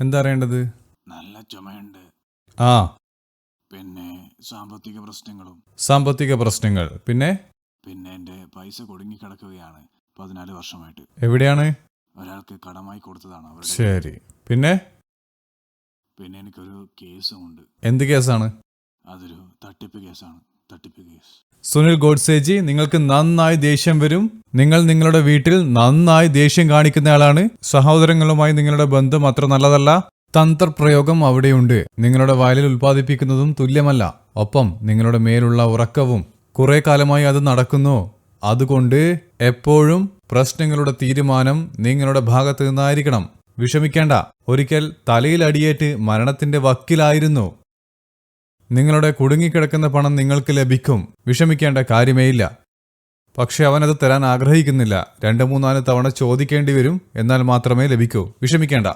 എന്താ അറിയേണ്ടത്? നല്ല ചുമയുണ്ട്. ആ. പിന്നെ സാമ്പത്തിക പ്രശ്നങ്ങളും. സാമ്പത്തിക പ്രശ്നങ്ങൾ. പിന്നെ? പിന്നെ എന്റെ പൈസ കുടുങ്ങിക്കിടക്കുകയാണ് പതിനാല് വർഷമായിട്ട്. എവിടെയാണ്? ഒരാൾക്ക് കടമായി കൊടുത്തതാണ് അവരുടെ ശരി. പിന്നെ? പിന്നെ എനിക്കൊരു കേസും ഉണ്ട് എന്ത് കേസാണ്? അതൊരു തട്ടിപ്പ് കേസാണ്. തട്ടിപ്പ് കേസ്. സുനിൽ ഗോഡ്സേജി നിങ്ങൾക്ക് നന്നായി ദേഷ്യം വരും. നിങ്ങൾ നിങ്ങളുടെ വീട്ടിൽ നന്നായി ദേഷ്യം കാണിക്കുന്നയാളാണ് സഹോദരങ്ങളുമായി നിങ്ങളുടെ ബന്ധം അത്ര നല്ലതല്ല. തന്ത്രപ്രയോഗം അവിടെയുണ്ട്. നിങ്ങളുടെ വയലിൽ ഉൽപ്പാദിപ്പിക്കുന്നതും തുല്യമല്ല. ഒപ്പം നിങ്ങളുടെ മേലുള്ള ഉറക്കവും കുറെ കാലമായി അത് നടക്കുന്നു. അതുകൊണ്ട് എപ്പോഴും പ്രശ്നങ്ങളുടെ തീരുമാനം നിങ്ങളുടെ ഭാഗത്ത് നിന്നായിരിക്കണം. വിഷമിക്കേണ്ട. ഒരിക്കൽ തലയിൽ അടിയേറ്റ് മരണത്തിന്റെ വക്കിലായിരുന്നു. നിങ്ങളുടെ കുടുങ്ങിക്കിടക്കുന്ന പണം നിങ്ങൾക്ക് ലഭിക്കും. വിഷമിക്കേണ്ട കാര്യമേയില്ല. പക്ഷെ അത് തരാൻ ആഗ്രഹിക്കുന്നില്ല. രണ്ട് മൂന്നാൽ തവണ ചോദിക്കേണ്ടി വരും. എന്നാൽ മാത്രമേ ലഭിക്കൂ. വിഷമിക്കേണ്ട.